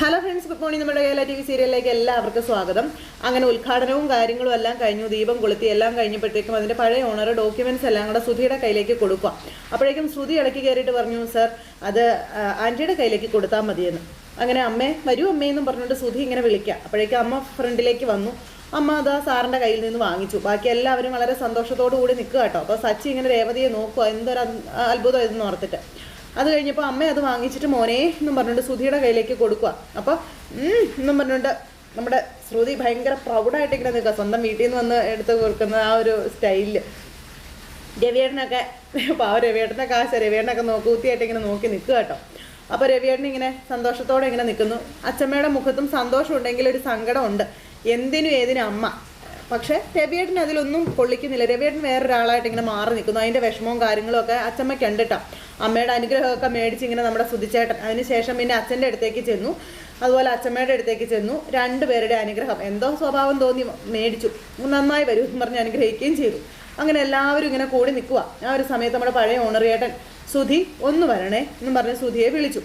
Hello friends good morning നമ്മുടെ Kerala T V സീരിയലിലേക്ക് എല്ലാവർക്കും സ്വാഗതം. അങ്ങനെ ഉദ്ഘാടനവും കാര്യങ്ങളും എല്ലാം കഴിഞ്ഞു. ദീപം കൊളുത്തി എല്ലാം കഴിഞ്ഞപ്പോഴത്തേക്കും അതിന്റെ പഴയ ഓണർ ഡോക്യുമെന്റ്സ് എല്ലാം കൂടെ ശ്രുതിയുടെ കയ്യിലേക്ക് കൊടുക്കുക. അപ്പോഴേക്കും ശ്രുതി ഇടയ്ക്ക് കയറിയിട്ട് പറഞ്ഞു സർ അത് ആന്റിയുടെ കയ്യിലേക്ക് കൊടുത്താൽ മതിയെന്ന്. അങ്ങനെ അമ്മേ വരൂ അമ്മയെന്നും പറഞ്ഞുകൊണ്ട് ശ്രുതി ഇങ്ങനെ വിളിക്കുക. അപ്പോഴേക്കും അമ്മ ഫ്രണ്ടിലേക്ക് വന്നു. അമ്മ അത് ആ സാറിന്റെ കയ്യിൽ നിന്ന് വാങ്ങിച്ചു. ബാക്കി എല്ലാവരും വളരെ സന്തോഷത്തോടു കൂടി നിൽക്കുക കേട്ടോ. അപ്പോൾ സച്ചി ഇങ്ങനെ രേവതിയെ നോക്കുക. എന്തൊരു അത്- അത്ഭുതം ഇതെന്ന് ഓർത്തിട്ട്. അത് കഴിഞ്ഞപ്പോൾ അമ്മ അത് വാങ്ങിച്ചിട്ട് മോനെ എന്നും പറഞ്ഞുകൊണ്ട് സുധിയുടെ കയ്യിലേക്ക് കൊടുക്കുക അപ്പോൾ എന്നും പറഞ്ഞുകൊണ്ട് നമ്മുടെ ശ്രുതി ഭയങ്കര പ്രൗഡായിട്ട് ഇങ്ങനെ നിൽക്കുക സ്വന്തം വീട്ടിൽ നിന്ന് വന്ന് എടുത്ത് കൊടുക്കുന്ന ആ ഒരു സ്റ്റൈലിൽ. രവിയേട്ടനൊക്കെ പാവ രവിയേട്ടനൊക്കെ കാശ് രവിയേട്ടനൊക്കെ നോക്കി ഊത്തിയായിട്ട് ഇങ്ങനെ നോക്കി നിൽക്കുക കേട്ടോ. അപ്പോൾ രവിയേട്ടൻ ഇങ്ങനെ സന്തോഷത്തോടെ ഇങ്ങനെ നിൽക്കുന്നു. അച്ഛമ്മയുടെ മുഖത്തും സന്തോഷം ഉണ്ടെങ്കിൽ ഒരു സങ്കടമുണ്ട്. എന്തിനും ഏതിനും അമ്മ. പക്ഷേ രവിയേട്ടൻ അതിലൊന്നും കൊള്ളിക്കുന്നില്ല രവിയേട്ടൻ വേറൊരാളായിട്ട് ഇങ്ങനെ മാറി നിൽക്കുന്നു. അതിന്റെ വിഷമവും കാര്യങ്ങളും ഒക്കെ അച്ഛമ്മയ്ക്ക് ഉണ്ട് കേട്ടോ അമ്മയുടെ അനുഗ്രഹമൊക്കെ മേടിച്ച് ഇങ്ങനെ നമ്മുടെ സുതിച്ചേട്ടൻ അതിനുശേഷം പിന്നെ അച്ഛന്റെ അടുത്തേക്ക് ചെന്നു. അതുപോലെ അച്ഛമ്മയുടെ അടുത്തേക്ക് ചെന്നു. രണ്ടുപേരുടെ അനുഗ്രഹം. എന്തോ സ്വഭാവം തോന്നി മേടിച്ചു. നന്നായി വരൂ എന്ന് പറഞ്ഞ് അനുഗ്രഹിക്കുകയും ചെയ്തു. അങ്ങനെ എല്ലാവരും ഇങ്ങനെ കൂടി നിൽക്കുക ആ ഒരു സമയത്ത് നമ്മുടെ പഴയ ഓണറിയേട്ടൻ സുധി ഒന്ന് വരണേ എന്നും പറഞ്ഞ് സുധിയെ വിളിച്ചു.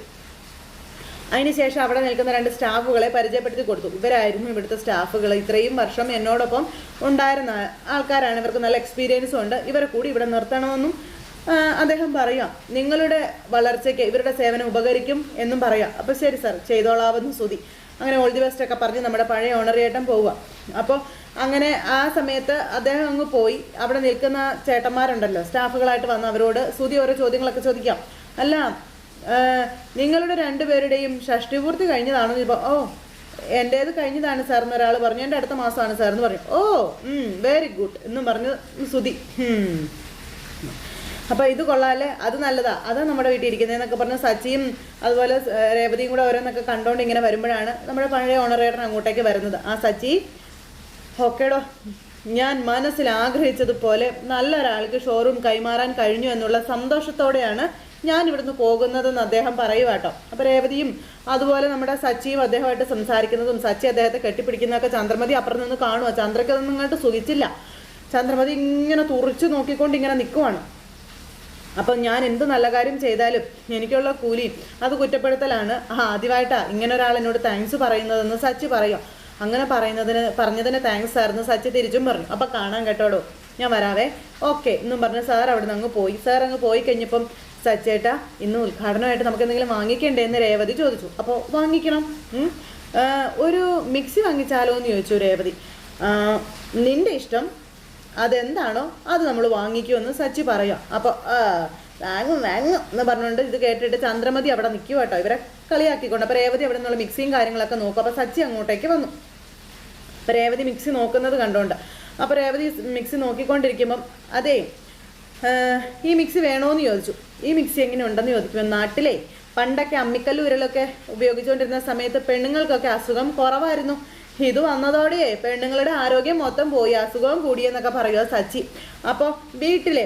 അതിനുശേഷം അവിടെ നിൽക്കുന്ന രണ്ട് സ്റ്റാഫുകളെ പരിചയപ്പെടുത്തി കൊടുത്തു. ഇവരായിരുന്നു ഇവിടുത്തെ സ്റ്റാഫുകൾ. ഇത്രയും വർഷം എന്നോടൊപ്പം ഉണ്ടായിരുന്ന ആൾക്കാരാണ്. ഇവർക്ക് നല്ല എക്സ്പീരിയൻസും ഉണ്ട്. ഇവരെ കൂടി ഇവിടെ നിർത്തണമെന്നും അദ്ദേഹം പറയാം. നിങ്ങളുടെ വളർച്ചയ്ക്ക് ഇവരുടെ സേവനം ഉപകരിക്കും എന്നും പറയാം. അപ്പോൾ ശരി സാർ ചെയ്തോളാവെന്ന് സ്തുതി. അങ്ങനെ ഓൾ ദി ബെസ്റ്റ് ഒക്കെ പറഞ്ഞ് നമ്മുടെ പഴയ ഓണറിയേട്ടൻ പോവുക. അപ്പോൾ അങ്ങനെ ആ സമയത്ത് അദ്ദേഹം അങ്ങ് പോയി. അവിടെ നിൽക്കുന്ന ചേട്ടന്മാരുണ്ടല്ലോ സ്റ്റാഫുകളായിട്ട് വന്ന് അവരോട് സ്തുതി ഓരോ ചോദ്യങ്ങളൊക്കെ ചോദിക്കാം. അല്ല നിങ്ങളുടെ രണ്ടുപേരുടെയും ഷഷ്ടിപൂർത്തി കഴിഞ്ഞതാണോ ഇപ്പോൾ ഓ എന്റേത് കഴിഞ്ഞതാണ് സാർ എന്ന് ഒരാൾ പറഞ്ഞു. എന്റെ അടുത്ത മാസമാണ് സാർ എന്ന് പറഞ്ഞു ഓ വെരി ഗുഡ് എന്ന് പറഞ്ഞു സുതി ഉം. അപ്പൊ ഇത് കൊള്ളാല്ലേ? അത് നല്ലതാ. അതാ നമ്മുടെ വീട്ടിൽ ഇരിക്കുന്നതെന്നൊക്കെ പറഞ്ഞ് സച്ചിയും അതുപോലെ രേവതിയും കൂടെ ഓരോന്നൊക്കെ കണ്ടോണ്ട് ഇങ്ങനെ വരുമ്പോഴാണ് നമ്മുടെ പഴയ ഓണറേറ്റർ അങ്ങോട്ടേക്ക് വരുന്നത്. ആ സച്ചി ഓക്കേടോ ഞാൻ മനസ്സിൽ ആഗ്രഹിച്ചതുപോലെ നല്ലൊരാൾക്ക് ഷോറൂം കൈമാറാൻ കഴിഞ്ഞു എന്നുള്ള സന്തോഷത്തോടെയാണ് ഞാൻ ഇവിടുന്ന് പോകുന്നതെന്ന് അദ്ദേഹം പറയുക കേട്ടോ അപ്പോൾ രേവതിയും അതുപോലെ നമ്മുടെ സച്ചിയും അദ്ദേഹമായിട്ട് സംസാരിക്കുന്നതും സച്ചി അദ്ദേഹത്തെ കെട്ടിപ്പിടിക്കുന്നതൊക്കെ ചന്ദ്രമതി അപ്പുറം നിന്ന് കാണുക ചന്ദ്രയ്ക്ക് ഇങ്ങോട്ട് സുഖിച്ചില്ല. ചന്ദ്രമതി ഇങ്ങനെ തുറച്ചു നോക്കിക്കൊണ്ട് ഇങ്ങനെ നിൽക്കുവാണ് അപ്പം ഞാൻ എന്ത് നല്ല കാര്യം ചെയ്താലും എനിക്കുള്ള കൂലി അത് കുറ്റപ്പെടുത്തലാണ്. ആ ആദ്യമായിട്ടാ ഇങ്ങനെ ഒരാൾ എന്നോട് താങ്ക്സ് പറയുന്നതെന്ന് സച്ചി പറയും. അങ്ങനെ പറയുന്നതിന് പറഞ്ഞതിന് താങ്ക്സ് ആയിരുന്നു സച്ചി തിരിച്ചും പറഞ്ഞു. അപ്പം കാണാൻ കേട്ടോടോ. ഞാൻ വരാവേ. ഓക്കെ എന്നും പറഞ്ഞ് സാർ അവിടെ നിന്ന് അങ്ങ് പോയി. സാർ അങ്ങ് പോയി കഴിഞ്ഞപ്പം സച്ചേട്ടാ ഇന്ന് ഉദ്ഘാടനമായിട്ട് നമുക്ക് എന്തെങ്കിലും വാങ്ങിക്കണ്ടേ എന്ന് രേവതി ചോദിച്ചു. അപ്പോൾ വാങ്ങിക്കണം. ഒരു മിക്സി വാങ്ങിച്ചാലോ എന്ന് ചോദിച്ചു രേവതി. നിന്റെ ഇഷ്ടം അതെന്താണോ അത് നമ്മൾ വാങ്ങിക്കുമെന്ന് സച്ചി പറയാം. അപ്പോൾ വാങ്ങും വാങ്ങും എന്ന് പറഞ്ഞുകൊണ്ട് ഇത് കേട്ടിട്ട് ചന്ദ്രമതി അവിടെ നിൽക്കുക കേട്ടോ ഇവരെ കളിയാക്കിക്കൊണ്ട്. അപ്പോൾ രേവതി അവിടെ നിന്നുള്ള മിക്സിയും കാര്യങ്ങളൊക്കെ നോക്കും. അപ്പോൾ സച്ചി അങ്ങോട്ടേക്ക് വന്നു. അപ്പോൾ രേവതി മിക്സി നോക്കുന്നത് കണ്ടുകൊണ്ട് അപ്പോൾ രേവതി മിക്സി നോക്കിക്കൊണ്ടിരിക്കുമ്പം അതേ ഈ മിക്സി വേണോന്ന് ചോദിച്ചു. ഈ മിക്സി എങ്ങനെ ഉണ്ടെന്ന് ചോദിക്കുമ്പോൾ നാട്ടിലെ പണ്ടൊക്കെ അമ്മിക്കല്ല് ഉരലൊക്കെ ഉപയോഗിച്ചുകൊണ്ടിരുന്ന സമയത്ത് പെണ്ണുങ്ങൾക്കൊക്കെ അസുഖം കുറവായിരുന്നു. ഇത് വന്നതോടെ പെണ്ണുങ്ങളുടെ ആരോഗ്യം മൊത്തം പോയി അസുഖവും കൂടിയെന്നൊക്കെ പറയുക സച്ചി. അപ്പോൾ വീട്ടിലെ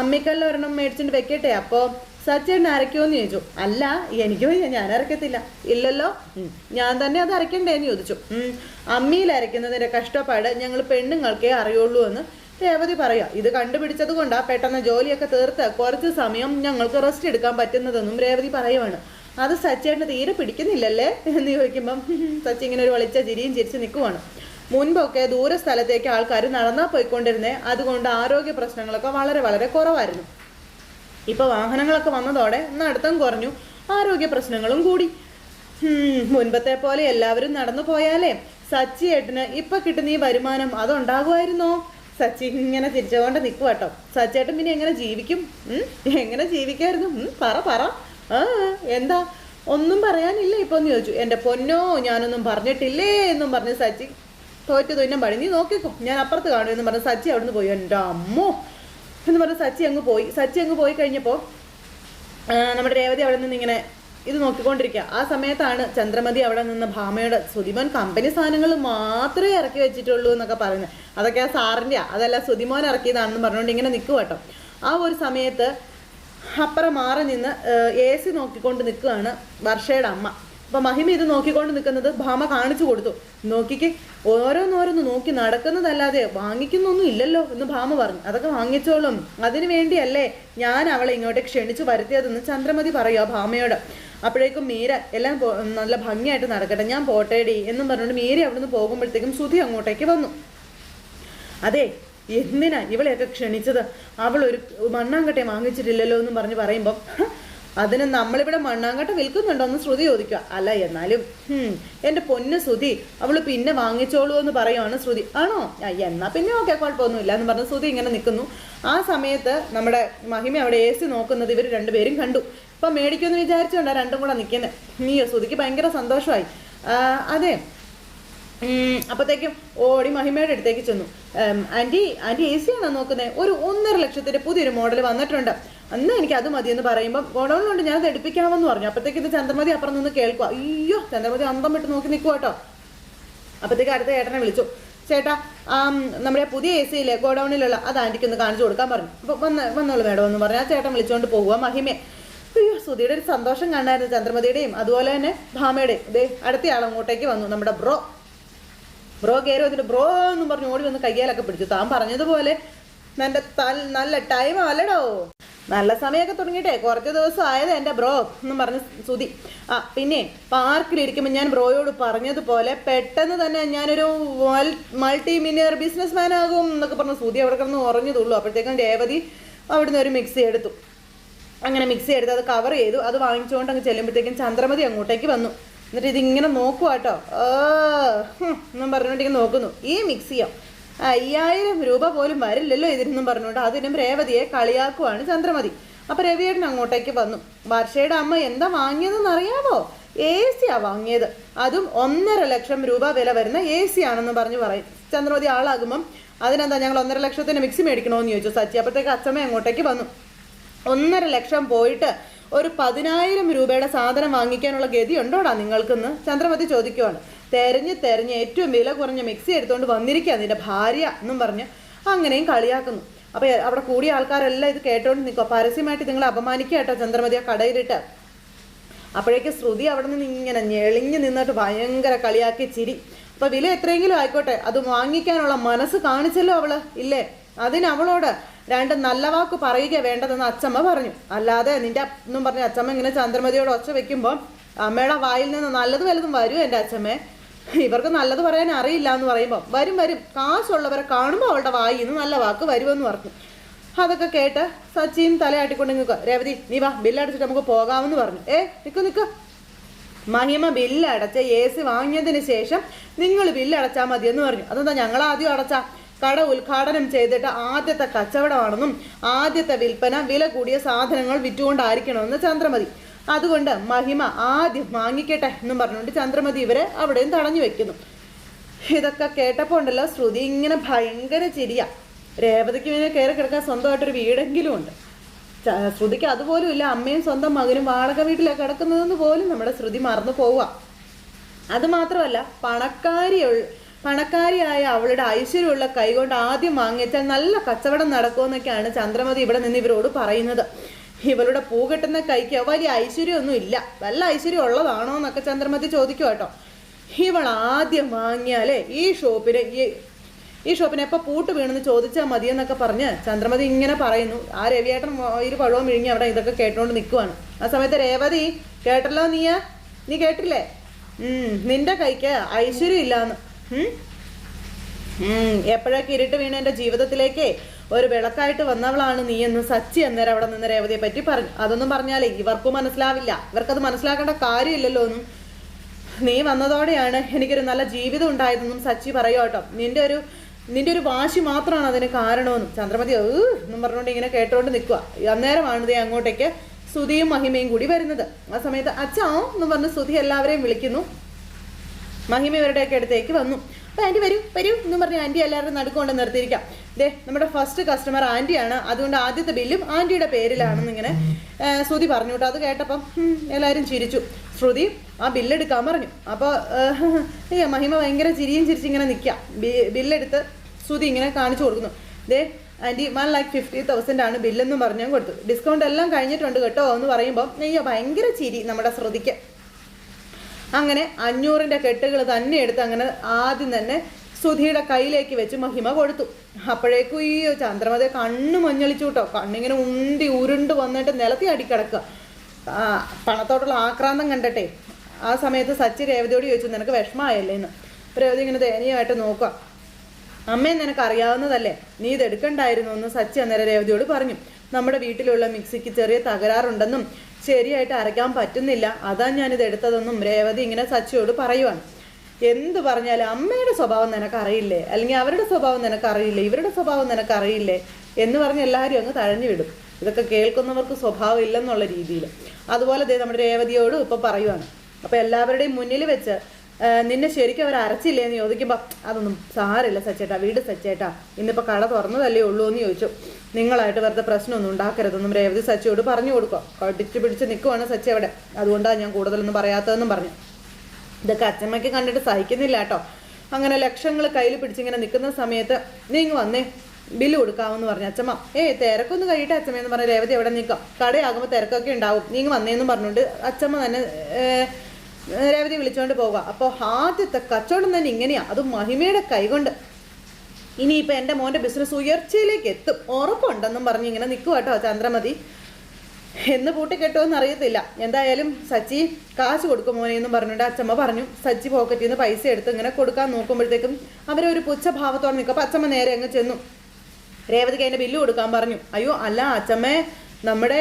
അമ്മിക്കല്ല് ഒരെണ്ണം മേടിച്ചിട്ട് വെക്കട്ടെ? അപ്പോൾ സച്ചേട്ടൻ അരയ്ക്കുമെന്ന് ചോദിച്ചു. അല്ല എനിക്ക് വയ്യ ഞാൻ അരയ്ക്കത്തില്ല. ഇല്ലല്ലോ? ഞാൻ തന്നെ അത് അരയ്ക്കണ്ടേന്ന് ചോദിച്ചു. അമ്മിയിൽ അരയ്ക്കുന്നതിന്റെ കഷ്ടപ്പാട് ഞങ്ങൾ പെണ്ണുങ്ങൾക്കേ അറിയുള്ളൂ എന്ന് രേവതി പറയാ ഇത് കണ്ടുപിടിച്ചത് കൊണ്ടാ പെട്ടെന്ന് ജോലിയൊക്കെ തീർത്ത് കുറച്ച് സമയം ഞങ്ങൾക്ക് റെസ്റ്റ് എടുക്കാൻ പറ്റുന്നതെന്നും രേവതി പറയുവാണ്. അത് സച്ചേട്ടന് തീരെ പിടിക്കുന്നില്ലല്ലേ? എന്ന് ചോദിക്കുമ്പം സച്ചി ഇങ്ങനെ ഒരു വളിച്ച ചിരിയും ചിരിച്ച് നിൽക്കുവാണ്. മുൻപൊക്കെ ദൂര സ്ഥലത്തേക്ക് ആൾക്കാർ നടന്നാ പോയിക്കൊണ്ടിരുന്നേ അതുകൊണ്ട് ആരോഗ്യ പ്രശ്നങ്ങളൊക്കെ വളരെ വളരെ കുറവായിരുന്നു. ഇപ്പൊ വാഹനങ്ങളൊക്കെ വന്നതോടെ നടത്തം കുറഞ്ഞു ആരോഗ്യ പ്രശ്നങ്ങളും കൂടി. മുൻപത്തെ പോലെ എല്ലാവരും നടന്നു പോയാലേ സച്ചി ഏട്ടന് ഇപ്പൊ കിട്ടുന്ന ഈ വരുമാനം അതുണ്ടാകുമായിരുന്നോ? സച്ചി ഇങ്ങനെ തിരിച്ചുകൊണ്ട് നിൽക്കുക കേട്ടോ സച്ചേട്ടൻ പിന്നെ എങ്ങനെ ജീവിക്കും? എങ്ങനെ ജീവിക്കായിരുന്നു? പറ പറ. ആ എന്താ? ഒന്നും പറയാനില്ല ഇപ്പൊ എന്ന് ചോദിച്ചു. എന്റെ പൊന്നോ ഞാനൊന്നും പറഞ്ഞിട്ടില്ലേ എന്നും പറഞ്ഞ് സച്ചി തോറ്റു തുന്നം പണി നീ നോക്കിക്കോ. ഞാൻ അപ്പുറത്ത് കാണും എന്ന് പറഞ്ഞ് സച്ചി അവിടുന്ന് പോയി. എന്റെ അമ്മോ! എന്ന് പറഞ്ഞ് സച്ചി അങ്ങ് പോയി. സച്ചി അങ്ങ് പോയി കഴിഞ്ഞപ്പോൾ നമ്മുടെ രേവതി അവിടെ നിന്ന് ഇങ്ങനെ ഇത് നോക്കിക്കൊണ്ടിരിക്കുക ആ സമയത്താണ് ചന്ദ്രമതി അവിടെ നിന്ന് ഭാമയുടെ സുതിമോൻ കമ്പനി സാധനങ്ങൾ മാത്രമേ ഇറക്കി വെച്ചിട്ടുള്ളൂ എന്നൊക്കെ പറയുന്നത്. അതൊക്കെ ആ സാറിന്റെ അതല്ല സുതിമോൻ ഇറക്കിയതാണെന്ന് പറഞ്ഞുകൊണ്ട് ഇങ്ങനെ നിൽക്കുക കേട്ടോ ആ ഒരു സമയത്ത് അപ്പുറം മാറി നിന്ന് എ സി നോക്കിക്കൊണ്ട് നിൽക്കുകയാണ് വർഷയുടെ അമ്മ. അപ്പം മഹിമ ഇത് നോക്കിക്കൊണ്ട് നിൽക്കുന്നത് ഭാമ കാണിച്ചു കൊടുത്തു. നോക്കിക്ക് ഓരോന്നോരോന്ന് നോക്കി നടക്കുന്നതല്ലാതെ വാങ്ങിക്കുന്നൊന്നും ഇല്ലല്ലോ എന്ന് ഭാമ പറഞ്ഞു. അതൊക്കെ വാങ്ങിച്ചോളും. അതിനു വേണ്ടിയല്ലേ ഞാൻ അവളെ ഇങ്ങോട്ട് ക്ഷണിച്ചു വരുത്തിയതെന്ന് ചന്ദ്രമതി പറയുക ഭാമയോട്. അപ്പോഴേക്കും മീര എല്ലാം നല്ല ഭംഗിയായിട്ട് നടക്കട്ടെ ഞാൻ പോട്ടേടി എന്നും പറഞ്ഞുകൊണ്ട് മീര അവിടുന്ന് പോകുമ്പോഴത്തേക്കും സുധി അങ്ങോട്ടേക്ക് വന്നു. അതെ എന്തിനാ ഇവളെയൊക്കെ ക്ഷണിച്ചത്? അവൾ ഒരു മണ്ണാങ്കട്ടെ വാങ്ങിച്ചിട്ടില്ലല്ലോ എന്ന് പറഞ്ഞ് പറയുമ്പം "ഹ, അതിന് നമ്മളിവിടെ മണ്ണാങ്കട്ട വിൽക്കുന്നുണ്ടോ എന്ന് ശ്രുതി ചോദിക്കുക. അല്ല എന്നാലും എന്റെ പൊന്ന് ശ്രുതി അവൾ പിന്നെ വാങ്ങിച്ചോളൂ എന്ന് പറയുവാണ് ശ്രുതി. ആണോ? എന്നാ പിന്നെ ഓക്കെ കുഴപ്പമൊന്നുമില്ല എന്ന് പറഞ്ഞ് ശ്രുതി ഇങ്ങനെ നിൽക്കുന്നു. ആ സമയത്ത് നമ്മുടെ മഹിമ അവിടെ എ സി നോക്കുന്നത് ഇവർ രണ്ടുപേരും കണ്ടു. ഇപ്പം മേടിക്കുമെന്ന് വിചാരിച്ചുകൊണ്ടാണ് രണ്ടും കൂടെ നിൽക്കുന്നത് നീ ശ്രുതിക്ക് ഭയങ്കര സന്തോഷമായി. അതെ. അപ്പത്തേക്കും ഓടി മഹിമയുടെ അടുത്തേക്ക് ചെന്നു. ആന്റി ആന്റി എ സി ആണോ നോക്കുന്നത് ഒരു ഒന്നര ലക്ഷത്തിന്റെ പുതിയൊരു മോഡൽ വന്നിട്ടുണ്ട്. അന്ന് എനിക്ക് അത് മതി എന്ന് പറയുമ്പോൾ ഗോഡൗണിലുണ്ട് ഞാൻ അത് എടുപ്പിക്കാമെന്ന് പറഞ്ഞു. അപ്പത്തേക്കും ചന്ദ്രമതി അപ്പുറം നിന്ന് കേൾക്കുക അയ്യോ ചന്ദ്രമതി അന്തം വിട്ട് നോക്കി നിൽക്കുക കേട്ടോ. അപ്പത്തേക്ക് അടുത്ത ചേട്ടനെ വിളിച്ചു. ചേട്ടാ നമ്മുടെ പുതിയ എ സി ഇല്ലേ? ഗോഡൗണിലുള്ള. അത് ആന്റിക്ക് ഒന്ന് കാണിച്ചു കൊടുക്കാൻ പറഞ്ഞു. അപ്പോൾ വന്ന് വന്നോളൂ മേഡം എന്ന് പറഞ്ഞു ആ ചേട്ടൻ വിളിച്ചുകൊണ്ട് പോവുക മഹിമയെ. അയ്യോ സുധിയുടെ ഒരു സന്തോഷം കാണായിരുന്നു ചന്ദ്രമതിയുടെയും അതുപോലെ തന്നെ ഭാമയുടെയും. ദേ അടുത്തയാൾ അങ്ങോട്ടേക്ക് വന്നു നമ്മുടെ ബ്രോ. ബ്രോ കയറി വന്നിട്ട് ബ്രോ എന്നും പറഞ്ഞു ഓടി വന്ന് കയ്യാലൊക്കെ പിടിച്ചു. താൻ പറഞ്ഞതുപോലെ നല്ല നല്ല ടൈം അല്ലടോ. നല്ല സമയമൊക്കെ തുടങ്ങിയിട്ടേ കുറച്ച് ദിവസം ആയത് എന്റെ ബ്രോ എന്നും പറഞ്ഞ് സുതി ആ പിന്നെ പാർക്കിലിരിക്കുമ്പോൾ ഞാൻ ബ്രോയോട് പറഞ്ഞതുപോലെ പെട്ടെന്ന് തന്നെ ഞാനൊരു മൾട്ടി മില്യർ ബിസിനസ് മാൻ ആകും എന്നൊക്കെ പറഞ്ഞ് സുതി അവിടെ കിടന്ന് ഉറഞ്ഞതുള്ളൂ അപ്പോഴത്തേക്കും രേവതി അവിടുന്ന് ഒരു മിക്സി എടുത്തു. അങ്ങനെ മിക്സി എടുത്ത് അത് കവർ ചെയ്തു. അത് വാങ്ങിച്ചുകൊണ്ട് അങ്ങ് ചെല്ലുമ്പോഴത്തേക്കും ചന്ദ്രമതി അങ്ങോട്ടേക്ക് വന്നു. എന്നിട്ട് ഇതിങ്ങനെ നോക്കുക കേട്ടോ എന്നും പറഞ്ഞുകൊണ്ട് ഇങ്ങനെ നോക്കുന്നു. ഈ മിക്സിയോ അയ്യായിരം രൂപ പോലും വരില്ലല്ലോ ഇതിനെന്നും പറഞ്ഞുകൊണ്ട് അതിനും രേവതിയെ കളിയാക്കുവാണ് ചന്ദ്രമതി. അപ്പൊ രവിയേട്ടൻ അങ്ങോട്ടേക്ക് വന്നു. വർഷയുടെ അമ്മ എന്താ വാങ്ങിയതെന്ന് അറിയാമോ എ സിയാ വാങ്ങിയത്. അതും ഒന്നര ലക്ഷം രൂപ വില വരുന്ന എ സി ആണെന്ന് പറഞ്ഞു പറയും. ചന്ദ്രമതി ആളാകുമ്പം അതിനെന്താ ഞങ്ങൾ ഒന്നര ലക്ഷത്തിന് മിക്സി മേടിക്കണമെന്ന് ചോദിച്ചു. സച്ചി അപ്പോഴത്തേക്ക് അച്ഛമ്മ അങ്ങോട്ടേക്ക് വന്നു. ഒന്നര ലക്ഷം പോയിട്ട് ഒരു പതിനായിരം രൂപയുടെ സാധനം വാങ്ങിക്കാനുള്ള ഗതി ഉണ്ടോടാ നിങ്ങൾക്കെന്ന്? ചന്ദ്രമതി ചോദിക്കുവാണ്. തെരഞ്ഞ് തെരഞ്ഞ് ഏറ്റവും വില കുറഞ്ഞ മിക്സി എടുത്തുകൊണ്ട് വന്നിരിക്കുക നിന്റെ ഭാര്യ എന്നും പറഞ്ഞ് അങ്ങനെയും കളിയാക്കുന്നു. അപ്പോൾ അവിടെ കൂടിയ ആൾക്കാരെല്ലാം ഇത് കേട്ടോണ്ട് നിൽക്കുക പരസ്യമായിട്ട് നിങ്ങളെ അപമാനിക്കുക കേട്ടോ ചന്ദ്രമതി ആ കടയിലിട്ട്. അപ്പോഴേക്ക് ശ്രുതി അവിടെ നിന്ന് ഇങ്ങനെ ഞെളിഞ്ഞ് നിന്നിട്ട് ഭയങ്കര കളിയാക്കി ചിരി. അപ്പൊ വില എത്രയെങ്കിലും ആയിക്കോട്ടെ അത് വാങ്ങിക്കാനുള്ള മനസ്സ് കാണിച്ചല്ലോ അവൾ. ഇല്ലേ? അതിന് അവളോട് രണ്ട് നല്ല വാക്ക് പറയുക വേണ്ടതെന്ന് അച്ചമ്മ പറഞ്ഞു. അല്ലാതെ നിന്റെ എന്നും പറഞ്ഞു അച്ചമ്മ ഇങ്ങനെ ചന്ദ്രമതിയോട് ഒച്ച വെക്കുമ്പോൾ അമ്മയുടെ വായിൽ നിന്ന് നല്ലത് വലുതും വരും എന്റെ അച്ചമ്മേ. ഇവർക്ക് നല്ലത് പറയാൻ അറിയില്ല എന്ന് പറയുമ്പോൾ വരും വരും. കാശുള്ളവരെ കാണുമ്പോൾ അവളുടെ വായിൽ നിന്ന് നല്ല വാക്ക് വരുമെന്ന് പറഞ്ഞു. അതൊക്കെ കേട്ട് സച്ചിൻ തലയാട്ടിക്കൊണ്ട് നിൽക്കുക രേവതി നീ വാ ബില്ലടിച്ചിട്ട് നമുക്ക് പോകാമെന്ന് പറഞ്ഞു. ഏ നിൽക്കു നിൽക്ക മഹിമ ബില്ലടച്ച എ സി വാങ്ങിയതിന് ശേഷം നിങ്ങൾ ബില്ലടച്ചാൽ മതിയെന്ന് പറഞ്ഞു. അതെന്താ ഞങ്ങൾ ആദ്യം അടച്ച? കട ഉദ്ഘാടനം ചെയ്തിട്ട് ആദ്യത്തെ കച്ചവടമാണെന്നും ആദ്യത്തെ വിൽപ്പന വില കൂടിയ സാധനങ്ങൾ വിറ്റുകൊണ്ടായിരിക്കണമെന്ന് ചന്ദ്രമതി. അതുകൊണ്ട് മഹിമ ആദ്യം വാങ്ങിക്കട്ടെ എന്നും പറഞ്ഞുകൊണ്ട് ചന്ദ്രമതി ഇവരെ അവിടെയും തടഞ്ഞു വെക്കുന്നു. ഇതൊക്കെ കേട്ടപ്പോൾ ഉണ്ടല്ലോ ശ്രുതി ഇങ്ങനെ ഭയങ്കര ചിരിയ. രേവതിക്ക് ഇങ്ങനെ കയറി കിടക്കാൻ സ്വന്തമായിട്ടൊരു വീടെങ്കിലും ഉണ്ട്. ശ്രുതിക്ക് അതുപോലും ഇല്ല. അമ്മയും സ്വന്തം മകനും വാടക വീട്ടിലാണ് കിടക്കുന്നതെന്ന് പോലും നമ്മുടെ ശ്രുതി മറന്നു പോവുക. അത് മാത്രമല്ല പണക്കാരി പണക്കാരിയായ അവളുടെ ഐശ്വര്യമുള്ള കൈകൊണ്ട് ആദ്യം വാങ്ങിച്ചാൽ നല്ല കച്ചവടം നടക്കുമെന്നൊക്കെയാണ് ചന്ദ്രമതി ഇവിടെ നിന്ന് ഇവരോട് പറയുന്നത്. ഇവളുടെ പൂ കെട്ടുന്ന കൈക്ക് വലിയ ഐശ്വര്യമൊന്നും ഇല്ല. വല്ല ഐശ്വര്യം ഉള്ളതാണോ എന്നൊക്കെ ചന്ദ്രമതി ചോദിക്കും കേട്ടോ. ഇവൾ ആദ്യം വാങ്ങിയാലേ ഈ ഷോപ്പിന് ഈ ഈ ഷോപ്പിന് എപ്പോൾ പൂട്ട് വീണെന്ന് ചോദിച്ചാൽ മതി എന്നൊക്കെ പറഞ്ഞ് ചന്ദ്രമതി ഇങ്ങനെ പറയുന്നു. ആ രവിയേട്ടൻ ഇരു പഴവും വിഴുങ്ങി അവിടെ ഇതൊക്കെ കേട്ടുകൊണ്ട് നിൽക്കുവാണ് ആ സമയത്ത് രേവതി കേട്ടല്ലോ നീയാ? നീ കേട്ടില്ലേ? നിന്റെ കൈക്ക് ഐശ്വര്യം ഇല്ലാന്ന്. എപ്പോഴൊക്കെ ഇരുട്ട് വീണ് എന്റെ ജീവിതത്തിലേക്ക് ഒരു വിളക്കായിട്ട് വന്നവളാണ് നീ എന്ന് സച്ചി അന്നേരം അവിടെ നിന്ന് രേവതിയെ പറ്റി പറഞ്ഞു. അതൊന്നും പറഞ്ഞാലേ ഇവർക്കും മനസ്സിലാവില്ല. ഇവർക്കത് മനസ്സിലാക്കേണ്ട കാര്യമില്ലല്ലോ ഒന്നും. നീ വന്നതോടെയാണ് എനിക്കൊരു നല്ല ജീവിതം ഉണ്ടായതെന്നും സച്ചി പറയും കേട്ടോ. നിന്റെ ഒരു നിന്റെ ഒരു വാശി മാത്രമാണ് അതിന് കാരണമെന്നും. ചന്ദ്രമതി എന്നും പറഞ്ഞുകൊണ്ട് ഇങ്ങനെ കേട്ടോണ്ട് നിൽക്കുക അന്നേരമാണ് ദേ അങ്ങോട്ടേക്ക് സുധിയും മഹിമയും കൂടി വരുന്നത്. ആ സമയത്ത് അച്ഛാ എന്നും പറഞ്ഞ് സുധി എല്ലാവരെയും വിളിക്കുന്നു. മഹിമ ഇവരുടെയൊക്കെ അടുത്തേക്ക് വന്നു. അപ്പോൾ ആന്റി വരൂ വരൂ എന്ന് പറഞ്ഞ് ആന്റി എല്ലാവരും നടുക്കൊണ്ട് നിർത്തിയിരിക്കാം. ദേ നമ്മുടെ ഫസ്റ്റ് കസ്റ്റമർ ആന്റിയാണ് അതുകൊണ്ട് ആദ്യത്തെ ബില്ലും ആന്റിയുടെ പേരിലാണെന്ന് ഇങ്ങനെ ശ്രുതി പറഞ്ഞു കേട്ടോ. അത് കേട്ടപ്പം എല്ലാവരും ചിരിച്ചു. ശ്രുതി ആ ബില്ലെടുക്കാൻ പറഞ്ഞു. അപ്പോൾ മഹിമ ഭയങ്കര ചിരിയും ചിരിച്ചിങ്ങനെ നിൽക്കുക ബില്ലെടുത്ത് ശ്രുതി ഇങ്ങനെ കാണിച്ചു കൊടുക്കുന്നു. ദേ aunty one lakh fifty thousand ആണ് ബില്ലെന്നും പറഞ്ഞു കൊടുത്തു. ഡിസ്കൗണ്ട് എല്ലാം കഴിഞ്ഞിട്ടുണ്ട് കേട്ടോ എന്ന് പറയുമ്പോൾ അയ്യോ ഭയങ്കര ചിരി നമ്മുടെ ശ്രുതിക്ക്. അങ്ങനെ അഞ്ഞൂറിന്റെ കെട്ടുകൾ തന്നെ എടുത്ത് അങ്ങനെ ആദ്യം തന്നെ സുധിയുടെ കയ്യിലേക്ക് വെച്ച് മഹിമ കൊടുത്തു അപ്പോഴേക്കും ഈ ചന്ദ്രമതയെ കണ്ണു മഞ്ഞളിച്ചു കേട്ടോ. കണ്ണിങ്ങനെ ഉണ്ടി ഉരുണ്ട് വന്നിട്ട് നിലത്തി അടിക്കിടക്കുക. പണത്തോടുള്ള ആക്രാന്തം കണ്ടട്ടെ. ആ സമയത്ത് സച്ചി രേവതിയോട് ചോദിച്ചു നിനക്ക് വിഷമമായല്ലേ എന്ന്? രേവതി ഇങ്ങനെ ദയനീയമായിട്ട് നോക്കുക. അമ്മയെ നിനക്ക് അറിയാവുന്നതല്ലേ? നീ ഇതെടുക്കണ്ടായിരുന്നു എന്ന് സച്ചി അന്നേരം രേവതിയോട് പറഞ്ഞു. നമ്മുടെ വീട്ടിലുള്ള മിക്സിക്ക് ചെറിയ തകരാറുണ്ടെന്നും ശരിയായിട്ട് അരയ്ക്കാൻ പറ്റുന്നില്ല. അതാ ഞാനിത് എടുത്തതെന്നും രേവതി ഇങ്ങനെ സച്ചിയോട് പറയുവാണ്. എന്ത് പറഞ്ഞാലും അമ്മയുടെ സ്വഭാവം നിനക്കറിയില്ലേ? അല്ലെങ്കിൽ അവരുടെ സ്വഭാവം നിനക്കറിയില്ലേ? ഇവരുടെ സ്വഭാവം നിനക്കറിയില്ലേ? എന്ന് പറഞ്ഞ് എല്ലാവരും അങ്ങ് തഴഞ്ഞു വിടും. ഇതൊക്കെ കേൾക്കുന്നവർക്ക് സ്വഭാവം ഇല്ലെന്നുള്ള രീതിയിൽ. അതുപോലെ ദേ നമ്മുടെ രേവതിയോടും ഇപ്പം പറയുവാണ്. അപ്പോൾ എല്ലാവരുടെയും മുന്നിൽ വെച്ച് നിന്നെ ശരിക്കും അവർ അരച്ചില്ലേ എന്ന് ചോദിക്കുമ്പോൾ അതൊന്നും സാരില്ല സച്ചേട്ടാ വീട് സച്ചേട്ടാ. ഇന്നിപ്പോൾ കട തുറന്നതല്ലേ ഉള്ളൂ എന്ന് ചോദിച്ചു. നിങ്ങളായിട്ട് വെറുതെ പ്രശ്നമൊന്നും ഉണ്ടാക്കരുതെന്നും രേവതി സച്ചിയോട് പറഞ്ഞു കൊടുക്കുക. കടിച്ചു പിടിച്ച് നിൽക്കുവാണ് സച്ചി അവിടെ. അതുകൊണ്ടാണ് ഞാൻ കൂടുതലൊന്നും പറയാത്തതെന്നും പറഞ്ഞു. ഇതൊക്കെ അച്ഛമ്മയ്ക്ക് കണ്ടിട്ട് സഹിക്കുന്നില്ല കേട്ടോ. അങ്ങനെ ലക്ഷങ്ങൾ കയ്യിൽ പിടിച്ചിങ്ങനെ നിൽക്കുന്ന സമയത്ത് നീ വന്നേ. ബില്ല് കൊടുക്കാമെന്ന് പറഞ്ഞു. അച്ഛമ്മ ഏയ് തിരക്കൊന്ന് കഴിയട്ടെ അച്ഛമ്മയെന്ന് പറഞ്ഞ രേവതി എവിടെ നിൽക്കാം കടയാകുമ്പോൾ തിരക്കൊക്കെ ഉണ്ടാവും. നീ ഇങ്ങ് വന്നേന്നും പറഞ്ഞുകൊണ്ട് അച്ഛമ്മ തന്നെ രേവതി വിളിച്ചുകൊണ്ട് പോവുക. അപ്പോൾ ആദ്യത്തെ കച്ചവടം തന്നെ ഇങ്ങനെയാണ് അത് മഹിമയുടെ കൈകൊണ്ട്. ഇനിയിപ്പോൾ എന്റെ മോന്റെ ബിസിനസ് ഉയർച്ചയിലേക്ക് എത്തും. ഉറപ്പുണ്ടെന്നും പറഞ്ഞ് ഇങ്ങനെ നിൽക്കുക കേട്ടോ ചന്ദ്രമതി. എന്ന് പൂട്ടിക്കെട്ടുമെന്ന് അറിയത്തില്ല. എന്തായാലും സച്ചി കാശ് കൊടുക്കും മോനെ എന്നും പറഞ്ഞിട്ട് അച്ചമ്മ പറഞ്ഞു. സച്ചി പോക്കറ്റിൽ നിന്ന് പൈസ എടുത്ത് ഇങ്ങനെ കൊടുക്കാൻ നോക്കുമ്പോഴത്തേക്കും അവരൊരു പുച്ഛഭാവത്തോടെ നിൽക്കും. അപ്പം അച്ചമ്മ നേരെ അങ്ങ് ചെന്നു. രേവതിക്ക് അതിന്റെ ബില്ല് കൊടുക്കാൻ പറഞ്ഞു. അയ്യോ അല്ല അച്ചമ്മേ നമ്മുടെ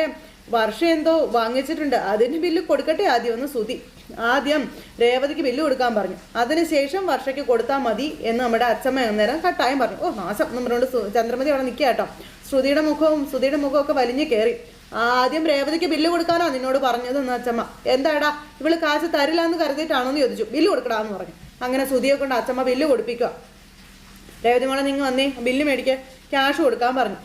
വർഷം എന്തോ വാങ്ങിച്ചിട്ടുണ്ട്. അതിന് ബില്ല് കൊടുക്കട്ടെ ആദ്യം ഒന്ന് സുതി ആദ്യം രേവതിക്ക് ബില്ല് കൊടുക്കാൻ പറഞ്ഞു. അതിനുശേഷം വർഷയ്ക്ക് കൊടുത്താൽ മതി എന്ന് നമ്മുടെ അച്ഛമ്മ അന്നേരം കട്ടായം പറഞ്ഞു. ഓ മാസം നമ്മളോട് ചന്ദ്രമതി അവിടെ നിൽക്കുക കേട്ടോ. ശ്രുതിയുടെ മുഖവും ശ്രുതിയുടെ മുഖവും ഒക്കെ വലിഞ്ഞു കയറി. ആദ്യം രേവതിക്ക് ബില്ല് കൊടുക്കാനാ നിന്നോട് പറഞ്ഞത് എന്ന് അച്ഛമ്മ. എന്താടാ? ഇവൾ കാശ് തരില്ല എന്ന് കരുതിയിട്ടാണോ എന്ന് ചോദിച്ചു. ബില്ല് കൊടുക്കടാന്ന് പറഞ്ഞു. അങ്ങനെ ശ്രുതിയെ കൊണ്ട് അച്ഛമ്മ ബില്ല് കൊടുപ്പിക്കുക. രേവതി മോളെ നിങ്ങൾ വന്നേ. ബില്ല് മേടിക്കുക ക്യാഷ് കൊടുക്കാൻ പറഞ്ഞു.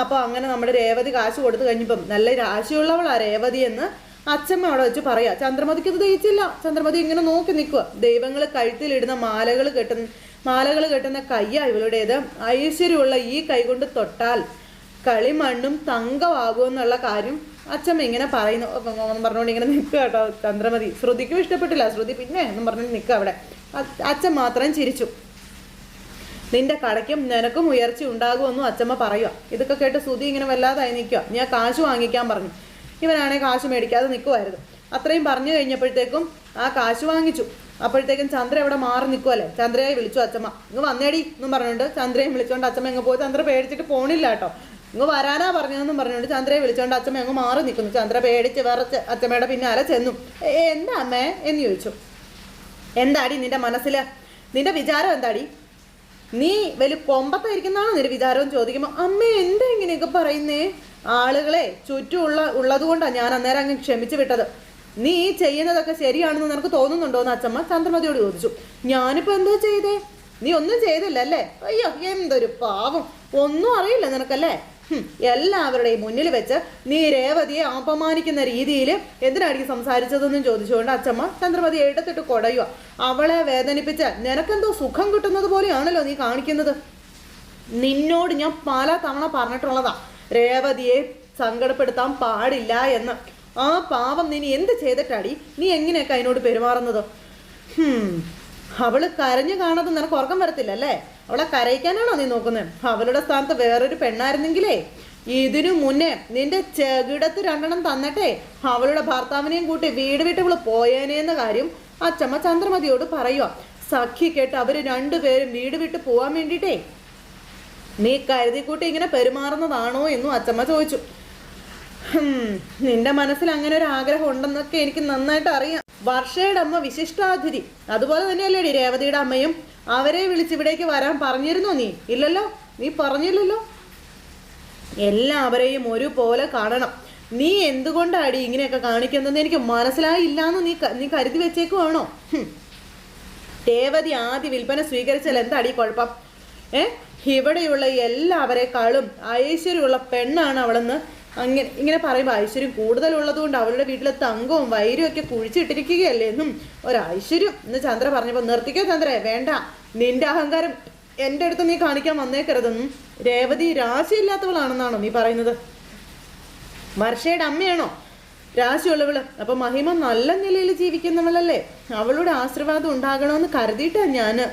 അപ്പോൾ അങ്ങനെ നമ്മൾ രേവതി കാശ് കൊടുത്തു കഴിഞ്ഞപ്പം നല്ല രാശിയുള്ളവളാ രേവതി എന്ന് അച്ഛമ്മ അവിടെ വെച്ച് പറയാ. ചന്ദ്രമതിക്ക് ഇത് ദഹിച്ചില്ല. ചന്ദ്രമതി ഇങ്ങനെ നോക്കി നിൽക്കുക ദൈവങ്ങൾ കഴുത്തിലിടുന്ന മാലകൾ കെട്ടുന്ന മാലകൾ കെട്ടുന്ന കയ്യാ ഇവളുടേത്. ഐശ്വര്യമുള്ള ഈ കൈ കൊണ്ട് തൊട്ടാൽ കളിമണ്ണും തങ്കമാകുമെന്നുള്ള കാര്യം അച്ഛമ്മ ഇങ്ങനെ പറയുന്നു. പറഞ്ഞുകൊണ്ട് ഇങ്ങനെ നിൽക്കുക കേട്ടോ ചന്ദ്രമതി. ശ്രുതിക്കും ഇഷ്ടപ്പെട്ടില്ല. ശ്രുതി പിന്നെ എന്നും പറഞ്ഞു നിൽക്കുക അവിടെ. അച്ഛൻ മാത്രം ചിരിച്ചു. നിന്റെ കടയ്ക്കും നിനക്കും ഉയർച്ച ഉണ്ടാകുമെന്നും അച്ചമ്മ പറയുക ഇതൊക്കെ കേട്ട് സുധി ഇങ്ങനെ വല്ലാതായി നിൽക്കുക ഞാൻ കാശ് വാങ്ങിക്കാൻ പറഞ്ഞു. ഇവനാണെ കാശ് മേടിക്കാതെ നിൽക്കുമായിരുന്നു അത്രയും പറഞ്ഞു കഴിഞ്ഞപ്പോഴത്തേക്കും ആ കാശ് വാങ്ങിച്ചു. അപ്പോഴത്തേക്കും ചന്ദ്ര അവിടെ മാറി നിൽക്കുമല്ലേ ചന്ദ്രയെ വിളിച്ചു അച്ചമ്മ. ഇങ്ങ് വന്നേടി എന്നും പറഞ്ഞുകൊണ്ട് ചന്ദ്രയെ വിളിച്ചുകൊണ്ട് അച്ചമ്മ ഇങ്ങ് പോയി. ചന്ദ്ര പേടിച്ചിട്ട് പോണില്ല കേട്ടോ. ഇങ്ങ് വരാനാ പറഞ്ഞതെന്നും പറഞ്ഞുകൊണ്ട് ചന്ദ്രയെ വിളിച്ചുകൊണ്ട് അച്ചമ്മ അങ്ങ് മാറി നിൽക്കുന്നു ചന്ദ്ര പേടിച്ച് വിറച്ച് അച്ചമ്മയുടെ പിന്നാലെ ചെന്നു. "ഏ, എന്താ അമ്മേ? എന്ന് ചോദിച്ചു. എന്താടി നിന്റെ മനസ്സിൽ നിന്റെ വിചാരം എന്താടി? നീ വലിയ കൊമ്പത്തായിരിക്കുന്നതാണ് വിചാരവും ചോദിക്കുമ്പോൾ അമ്മ എന്താ ഇങ്ങനെയൊക്കെ പറയുന്നേ? ആളുകളെ ചുറ്റുമുള്ള ഉള്ളതുകൊണ്ടാണ് ഞാൻ അന്നേരം അങ്ങ് ക്ഷമിച്ചു വിട്ടത്. നീ ചെയ്യുന്നതൊക്കെ ശരിയാണെന്ന് നിനക്ക് തോന്നുന്നുണ്ടോ എന്ന് അച്ഛമ്മ ചന്ദ്രമതിയോട് ചോദിച്ചു. ഞാനിപ്പോ എന്താ ചെയ്തേ? നീ ഒന്നും ചെയ്തില്ല അല്ലേ അയ്യോ എന്തൊരു പാവം. ഒന്നും അറിയില്ല നിനക്കല്ലേ? എല്ലാവരുടെയും മുന്നിൽ വെച്ച് നീ രേവതിയെ അപമാനിക്കുന്ന രീതിയിൽ എന്തിനായിരിക്കും സംസാരിച്ചതെന്നും ചോദിച്ചുകൊണ്ട് അച്ഛമ്മ ചന്ദ്രമതി എടുത്തിട്ട് കൊടയുക അവളെ വേദനിപ്പിച്ച നിനക്കെന്തോ സുഖം കിട്ടുന്നത് പോലെയാണല്ലോ നീ കാണിക്കുന്നത്. നിന്നോട് ഞാൻ പല തവണ പറഞ്ഞിട്ടുള്ളതാ. രേവതിയെ സങ്കടപ്പെടുത്താൻ പാടില്ല എന്ന്. ആ പാവം നീ എന്ത് ചെയ്തിട്ടാടി? നീ എങ്ങനെയൊക്കെ അതിനോട് പെരുമാറുന്നത്? അവൾ കരഞ്ഞു കാണാതെ നിനക്ക് ഉറക്കം വരത്തില്ല അല്ലേ? അവളെ കരയിക്കാനാണോ നീ നോക്കുന്നത് അവളുടെ സ്ഥാനത്ത് വേറൊരു പെണ്ണായിരുന്നെങ്കിലേ ഇതിനു മുന്നേ നിന്റെ ചെകിടത്ത് രണ്ടെണ്ണം തന്നിട്ടേ അവളുടെ ഭർത്താവിനെയും കൂട്ടി വീട് വിട്ട് ഇവൾ പോയേനേന്ന കാര്യം അച്ചമ്മ ചന്ദ്രമതിയോട് പറയുക സഖി കേട്ട് അവർ രണ്ടുപേരും വീട് വിട്ട് പോവാൻ വേണ്ടിയിട്ടേ. നീ കരുതിക്കൂട്ടി ഇങ്ങനെ പെരുമാറുന്നതാണോ എന്നും അച്ചമ്മ ചോദിച്ചു. നിന്റെ മനസ്സിൽ അങ്ങനെ ഒരു ആഗ്രഹം ഉണ്ടെന്നൊക്കെ എനിക്ക് നന്നായിട്ട് അറിയാം. വർഷയുടെ അമ്മ വിശിഷ്ടാതിഥി. അതുപോലെ തന്നെയല്ലേടി രേവതിയുടെ അമ്മയും. അവരെ വിളിച്ച് ഇവിടേക്ക് വരാൻ പറഞ്ഞിരുന്നോ നീ? ഇല്ലല്ലോ? നീ പറഞ്ഞില്ലല്ലോ? എല്ലാവരെയും ഒരുപോലെ കാണണം. നീ എന്തുകൊണ്ടാടി ഇങ്ങനെയൊക്കെ കാണിക്കുന്നത് എനിക്ക് മനസ്സിലായില്ല എന്ന് നീ നീ കരുതി വെച്ചേക്കുവാണോ. രേവതി ആദ്യ വിൽപ്പന സ്വീകരിച്ചാൽ എന്താടി കുഴപ്പം? ഏ? ഇവിടെയുള്ള എല്ലാവരെക്കാളും ഐശ്വര്യമുള്ള പെണ്ണാണ് അവളെന്ന് അങ്ങനെ ഇങ്ങനെ പറയുമ്പോൾ ഐശ്വര്യം കൂടുതലുള്ളത് കൊണ്ട് അവളുടെ വീട്ടിലെ തങ്കവും വൈരവും ഒക്കെ കുഴിച്ചിട്ടിരിക്കുകയല്ലേ എന്നും ഒരൈശ്വര്യം. എന്ന് ചന്ദ്ര പറഞ്ഞപ്പോൾ നിർത്തിക്കോ ചന്ദ്രേ വേണ്ട. നിന്റെ അഹങ്കാരം എന്റെ അടുത്ത് നീ കാണിക്കാൻ വന്നേക്കരുതെന്നും രേവതി രാശിയില്ലാത്തവളാണെന്നാണോ നീ പറയുന്നത്? വർഷയുടെ അമ്മയാണോ? രാശിയുള്ളവൾ. അപ്പൊ മഹിമ നല്ല നിലയിൽ ജീവിക്കുന്നവളല്ലേ. അവളുടെ ആശീർവാദം ഉണ്ടാകണമെന്ന് കരുതിയിട്ടാ ഞാൻ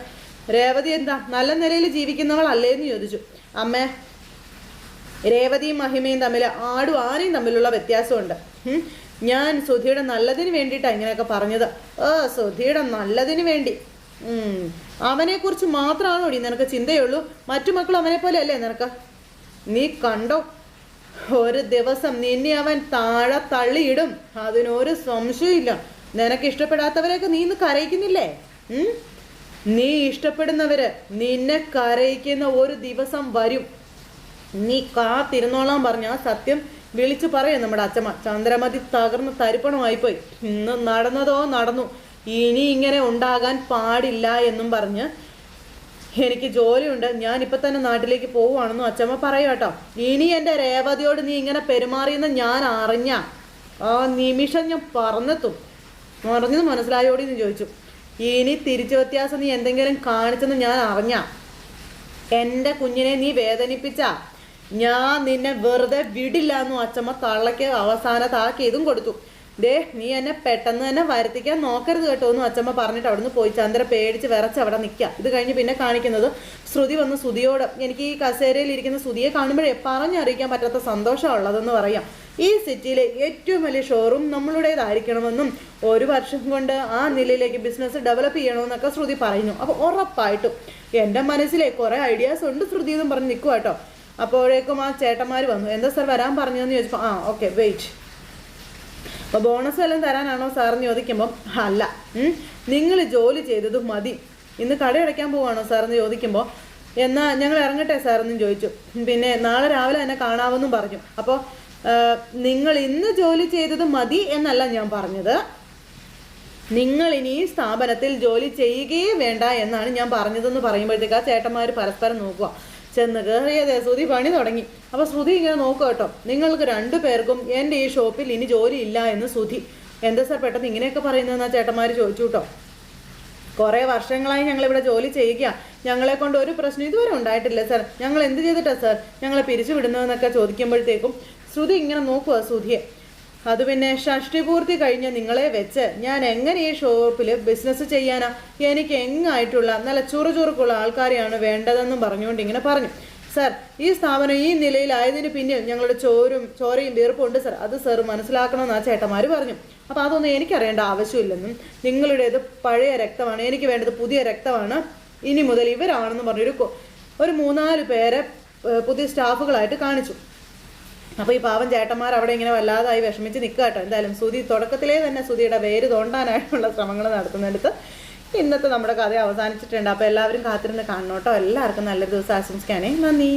രേവതി എന്താ നല്ല നിലയിൽ ജീവിക്കുന്നവളല്ലേ എന്ന് ചോദിച്ചു. അമ്മേ രേവതിയും മഹിമയും തമ്മിൽ ആടും ആനയും തമ്മിലുള്ള വ്യത്യാസമുണ്ട്. ഞാൻ സുധിയുടെ നല്ലതിന് വേണ്ടിയിട്ടാണ് ഇങ്ങനെയൊക്കെ പറഞ്ഞത്. ഓ സുധിയുടെ നല്ലതിന് വേണ്ടി. അവനെക്കുറിച്ച് മാത്രമാണോ ഇടി നിനക്ക് ചിന്തയുള്ളൂ? മറ്റു മക്കൾ അവനെ പോലെ അല്ലേ നിനക്ക്? നീ കണ്ടോ? ഒരു ദിവസം നിന്നെ അവൻ താഴെ തള്ളിയിടും. അതിനൊരു സംശയമില്ല നിനക്ക് ഇഷ്ടപ്പെടാത്തവരെയൊക്കെ നീ ഇന്ന് കരയിക്കുന്നില്ലേ? നീ ഇഷ്ടപ്പെടുന്നവര് നിന്നെ കരയിക്കുന്ന ഒരു ദിവസം വരും. നീ കാത്തിരുന്നോളാൻ പറഞ്ഞ ആ സത്യം വിളിച്ചു പറയും നമ്മുടെ അച്ഛമ്മ. ചന്ദ്രമതി തകർന്ന് തരിപ്പണമായിപ്പോയി. ഇന്ന് നടന്നതോ നടന്നു. ഇനി ഇങ്ങനെ ഉണ്ടാകാൻ പാടില്ല എന്നും പറഞ്ഞ് എനിക്ക് ജോലിയുണ്ട്. ഞാൻ ഇപ്പൊ തന്നെ നാട്ടിലേക്ക് പോവുകയാണെന്നും അച്ഛമ്മ പറയും കേട്ടോ. ഇനി എന്റെ രേവതിയോട് നീ ഇങ്ങനെ പെരുമാറിയെന്ന് ഞാൻ അറിഞ്ഞ ആ നിമിഷം ഞാൻ പറഞ്ഞെത്തും. പറഞ്ഞത് മനസ്സിലായോടി എന്ന് ചോദിച്ചു. ഇനി തിരിച്ചു വ്യത്യാസം നീ എന്തെങ്കിലും കാണിച്ചെന്ന് ഞാൻ അറിഞ്ഞ. എന്റെ കുഞ്ഞിനെ നീ വേദനിപ്പിച്ച ഞാൻ നിന്നെ വെറുതെ വിടില്ല എന്നും അച്ഛമ്മ തള്ളയ്ക്ക് അവസാന താക്കീതും കൊടുത്തു. ദേ നീ എന്നെ പെട്ടെന്ന് തന്നെ വരുത്തിക്കാൻ നോക്കരുത് കേട്ടോ എന്ന് അച്ചമ്മ പറഞ്ഞിട്ട് അവിടുന്ന് പോയി. ചന്ദ്ര പേടിച്ച് വിറച്ച് അവിടെ നിൽക്കുക. ഇത് കഴിഞ്ഞ് പിന്നെ കാണിക്കുന്നത് ശ്രുതി വന്ന് ശ്രുതിയോട് എനിക്ക് ഈ കസേരയിൽ ഇരിക്കുന്ന ശ്രുതിയെ കാണുമ്പോഴേ പറഞ്ഞറിയിക്കാൻ പറ്റാത്ത സന്തോഷമുള്ളതെന്ന് പറയാം. ഈ സിറ്റിയിലെ ഏറ്റവും വലിയ ഷോറൂം നമ്മളുടേതായിരിക്കണമെന്നും ഒരു വർഷം കൊണ്ട് ആ നിലയിലേക്ക് ബിസിനസ് ഡെവലപ്പ് ചെയ്യണമെന്നൊക്കെ ശ്രുതി പറയുന്നു. അപ്പോൾ ഉറപ്പായിട്ടും എന്റെ മനസ്സിലെ കുറേ ഐഡിയാസ് ഉണ്ട് ശ്രുതി എന്നും പറഞ്ഞ് നിൽക്കുക കേട്ടോ. അപ്പോഴേക്കും ആ ചേട്ടന്മാർ വന്നു. എന്താ സാർ വരാൻ പറഞ്ഞതെന്ന് ചോദിച്ചപ്പോൾ ആ ഓക്കെ വെയിറ്റ് അപ്പോൾ ബോണസ് എല്ലാം തരാനാണോ സാറെന്ന് ചോദിക്കുമ്പോൾ അല്ല നിങ്ങൾ ജോലി ചെയ്തത് മതി. ഇന്ന് കടയടയ്ക്കാൻ പോവാണോ സാറെന്ന് ചോദിക്കുമ്പോൾ എന്നാൽ ഞങ്ങൾ ഇറങ്ങട്ടെ സാറെന്നും ചോദിച്ചു. പിന്നെ നാളെ രാവിലെ എന്നെ കാണാമെന്നും പറഞ്ഞു. അപ്പോൾ നിങ്ങൾ ഇന്ന് ജോലി ചെയ്തത് മതി എന്നല്ല ഞാൻ പറഞ്ഞത്. നിങ്ങൾ ഇനി സ്ഥാപനത്തിൽ ജോലി ചെയ്യുകയേ വേണ്ട എന്നാണ് ഞാൻ പറഞ്ഞതെന്ന് പറയുമ്പോഴത്തേക്ക് ആ ചേട്ടന്മാർ പരസ്പരം നോക്കുക ചെന്ന് കയറിയതേ ശ്രുതി പണി തുടങ്ങി. അപ്പോൾ ശ്രുതി ഇങ്ങനെ നോക്കുക കേട്ടോ. നിങ്ങൾക്ക് രണ്ടു പേർക്കും എന്റെ ഈ ഷോപ്പിൽ ഇനി ജോലി ഇല്ല എന്ന് ശ്രുതി. എന്താ സാർ പെട്ടെന്ന് ഇങ്ങനെയൊക്കെ പറയുന്നതെന്ന് ചേട്ടന്മാർ ചോദിച്ചു കേട്ടോ. കുറേ വർഷങ്ങളായി ഞങ്ങളിവിടെ ജോലി ചെയ്യുക. ഞങ്ങളെ കൊണ്ട് ഒരു പ്രശ്നം ഇതുവരെ ഉണ്ടായിട്ടില്ല സാർ. ഞങ്ങൾ എന്ത് ചെയ്തിട്ടാ സാർ ഞങ്ങളെ പിരിച്ചു വിടുന്നതെന്നൊക്കെ ചോദിക്കുമ്പോഴത്തേക്കും ശ്രുതി ഇങ്ങനെ നോക്കുക ശ്രുതിയെ. അത് പിന്നെ ഷഷ്ടിപൂർത്തി കഴിഞ്ഞ് നിങ്ങളെ വെച്ച് ഞാൻ എങ്ങനെ ഈ ഷോപ്പിൽ ബിസിനസ് ചെയ്യാനാ? എനിക്ക് എങ്ങായിട്ടുള്ള നല്ല ചുറുചുറുക്കുള്ള ആൾക്കാരെയാണ് വേണ്ടതെന്നും പറഞ്ഞുകൊണ്ട് ഇങ്ങനെ പറഞ്ഞു. സർ ഈ സ്ഥാപനം ഈ നിലയിലായതിന് പിന്നിൽ ഞങ്ങളുടെ ചോരും ചോരയും വീർപ്പും ഉണ്ട് സാർ അത് സർ മനസ്സിലാക്കണമെന്ന് ആ ചേട്ടന്മാർ പറഞ്ഞു. അപ്പോൾ അതൊന്നും എനിക്കറിയേണ്ട ആവശ്യമില്ലെന്നും നിങ്ങളുടേത് പഴയ രക്തമാണ് എനിക്ക് വേണ്ടത് പുതിയ രക്തമാണ് ഇനി മുതൽ ഇവരാണെന്ന് പറഞ്ഞൊരു ഒരു മൂന്നാൽ പേരെ പുതിയ സ്റ്റാഫുകളായിട്ട് കാണിച്ചു. അപ്പോൾ ഈ പാവം ചേട്ടന്മാർ അവിടെ ഇങ്ങനെ വല്ലാതായി വിഷമിച്ച് നിൽക്കുക കേട്ടോ. എന്തായാലും സുതി തുടക്കത്തിലേ തന്നെ സുതിയുടെ വേര് തോണ്ടാനായിട്ടുള്ള ശ്രമങ്ങൾ നടത്തുന്നിടത്ത് ഇന്നത്തെ നമ്മുടെ കഥ അവസാനിച്ചിട്ടുണ്ട്. അപ്പോൾ എല്ലാവരും കാത്തിരുന്ന് കാണണം എല്ലാവർക്കും നല്ലൊരു ദിവസം ആശംസിക്കാനേ നന്ദി.